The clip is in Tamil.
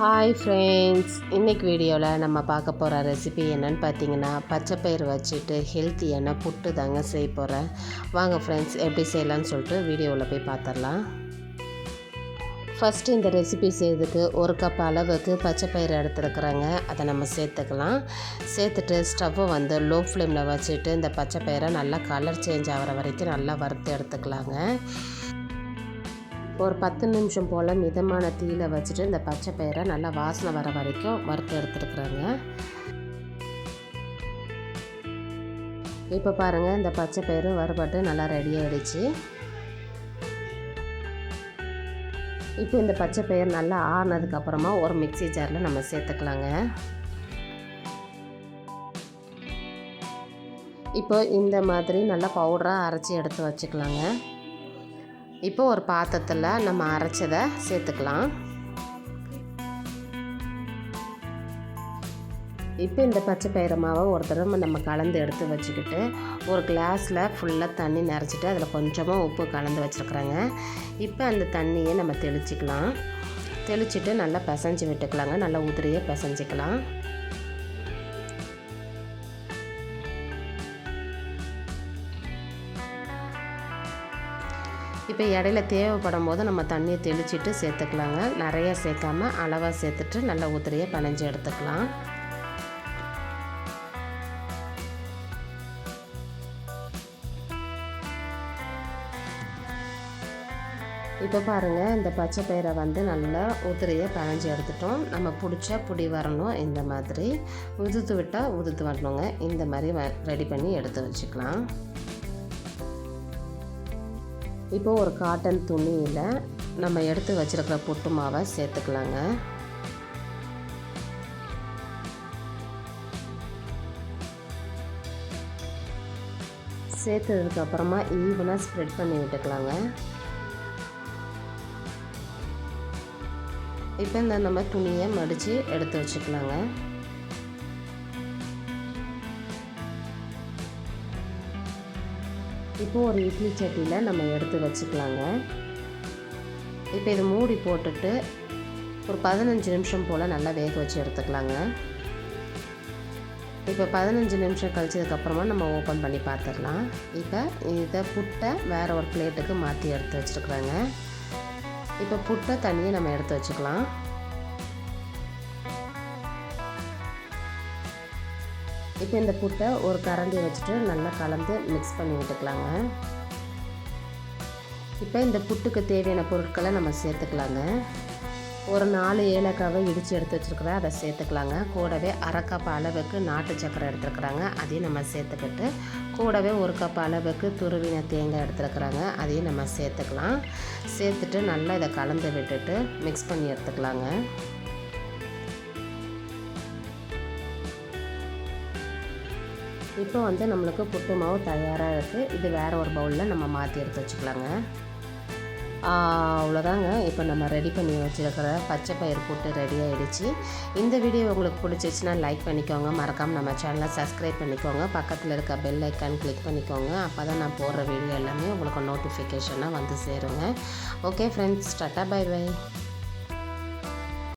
ஹாய் ஃப்ரெண்ட்ஸ் இன்றைக்கி வீடியோவில் நம்ம பார்க்க போகிற ரெசிபி என்னன்னு பார்த்தீங்கன்னா பச்சைப்பயிறு வச்சுட்டு ஹெல்த்தியான புட்டு தாங்க செய்ய போகிறேன் வாங்க ஃப்ரெண்ட்ஸ் எப்படி செய்யலாம்னு சொல்லிட்டு வீடியோவில் போய் பார்த்துடலாம். ஃபஸ்ட்டு இந்த ரெசிபி செய்யறதுக்கு ஒரு கப் அளவுக்கு பச்சை பயிறு எடுத்துருக்குறேங்க. அதை நம்ம சேர்த்துக்கலாம். சேர்த்துட்டு ஸ்டவ்வை வந்து லோ ஃப்ளேமில் வச்சுட்டு இந்த பச்சை பயிரை நல்லா கலர் சேஞ்ச் ஆகிற வரைக்கும் நல்லா வறுத்து எடுத்துக்கலாங்க. ஒரு பத்து நிமிஷம் போல் மிதமான தீயில வச்சுட்டு இந்த பச்சை பயிரை நல்லா வாசனை வர வரைக்கும் வறுத்து எடுத்துருக்குறாங்க. இப்போ பாருங்கள் இந்த பச்சை பயிறு வறுபட்டு நல்லா ரெடி ஆகிடுச்சு இப்போ இந்த பச்சை பயிர் நல்லா ஆறுனதுக்கப்புறமா ஒரு மிக்சி ஜாரில் நம்ம சேர்த்துக்கலாங்க. இப்போ இந்த மாதிரி நல்லா பவுடராக அரைச்சி எடுத்து வச்சுக்கலாங்க. இப்போ ஒரு பாத்திரத்தில் நம்ம அரைச்சதை சேர்த்துக்கலாம். இப்போ இந்த பச்சை பயிறு மாவை ஒரு தடவை நம்ம கலந்து எடுத்து வச்சுக்கிட்டு ஒரு கிளாஸில் ஃபுல்லாக தண்ணி நிறச்சிட்டு அதில் கொஞ்சமாக உப்பு கலந்து வச்சுருக்குறேங்க. இப்போ அந்த தண்ணியை நம்ம தெளிச்சிக்கலாம். தெளிச்சிட்டு நல்லா பிசைஞ்சு விட்டுக்கலாங்க. நல்லா உதிரியாக பிசைஞ்சிக்கலாம். இப்போ இடையில தேவைப்படும் போது நம்ம தண்ணியை தெளிச்சிட்டு சேர்த்துக்கலாங்க. நிறைய சேர்க்காம அளவாக சேர்த்துட்டு நல்லா உதிரியாக பனைஞ்சு எடுத்துக்கலாம். இப்போ பாருங்கள் இந்த பச்சை பயிரை வந்து நல்லா உதிரியாக பனைஞ்சு எடுத்துட்டோம். நம்ம பிடிச்சா புடி வரணும் இந்த மாதிரி. உதுத்து விட்டால் உதுத்து வரணுங்க. இந்த மாதிரி ரெடி பண்ணி எடுத்து வச்சுக்கலாம். இப்போ ஒரு காட்டன் துணியில் நம்ம எடுத்து வச்சுருக்கிற புட்டு மாவை சேர்த்துக்கலாங்க. சேர்த்ததுக்கப்புறமா ஈவனாக ஸ்ப்ரெட் பண்ணி விட்டுக்கலாங்க. இப்போ இந்த நம்ம துணியை மடித்து எடுத்து வச்சுக்கலாங்க. இப்போது ஒரு இட்லி சட்டியில் நம்ம எடுத்து வச்சுக்கலாங்க. இப்போ இது மூடி போட்டுட்டு ஒரு பதினஞ்சு நிமிஷம் போல் நல்லா வேக வச்சு எடுத்துக்கலாங்க. இப்போ பதினஞ்சு நிமிஷம் கழிச்சதுக்கப்புறமா நம்ம ஓப்பன் பண்ணி பார்த்துடலாம். இப்போ இதை புட்டை வேறு ஒரு பிளேட்டுக்கு மாற்றி எடுத்து வச்சுருக்குறாங்க. இப்போ புட்டை தண்ணியை நம்ம எடுத்து வச்சுக்கலாம். இப்போ இந்த புட்டை ஒரு கரண்டி வச்சுட்டு நல்லா கலந்து மிக்ஸ் பண்ணி விட்டுக்கலாங்க. இப்போ இந்த புட்டுக்கு தேவையான பொருட்களை நம்ம சேர்த்துக்கலாங்க. ஒரு நாலு ஏலக்காவை இடித்து எடுத்து வச்சுருக்குறேன். அதை சேர்த்துக்கலாங்க. கூடவே அரை கப் அளவுக்கு நாட்டு சக்கரை எடுத்துருக்குறாங்க. அதையும் நம்ம சேர்த்துக்கிட்டு கூடவே ஒரு கப் அளவுக்கு துருவின தேங்காய் எடுத்துருக்குறாங்க. அதையும் நம்ம சேர்த்துக்கலாம். சேர்த்துட்டு நல்லா இதை கலந்து விட்டுட்டு மிக்ஸ் பண்ணி எடுத்துக்கலாங்க. இப்போ வந்து நம்மளுக்கு புட்டு மாவு தயாராக இருக்குது இது வேறு ஒரு பவுலில் நம்ம மாற்றி எடுத்து வச்சுக்கலாங்க. அவ்வளோதாங்க. இப்போ நம்ம ரெடி பண்ணி வச்சுருக்கிற பச்சை பயிர் போட்டு ரெடி ஆகிடுச்சு இந்த வீடியோ உங்களுக்கு பிடிச்சிச்சின்னா லைக் பண்ணிக்கோங்க. மறக்காமல் நம்ம சேனலை சப்ஸ்கிரைப் பண்ணிக்கோங்க. பக்கத்தில் இருக்க பெல் ஐக்கான் கிளிக் பண்ணிக்கோங்க. அப்போ தான் நான் போடுற வீடியோ எல்லாமே உங்களுக்கு நோட்டிஃபிகேஷனாக வந்து சேருங்க. Okay friends tata bye bye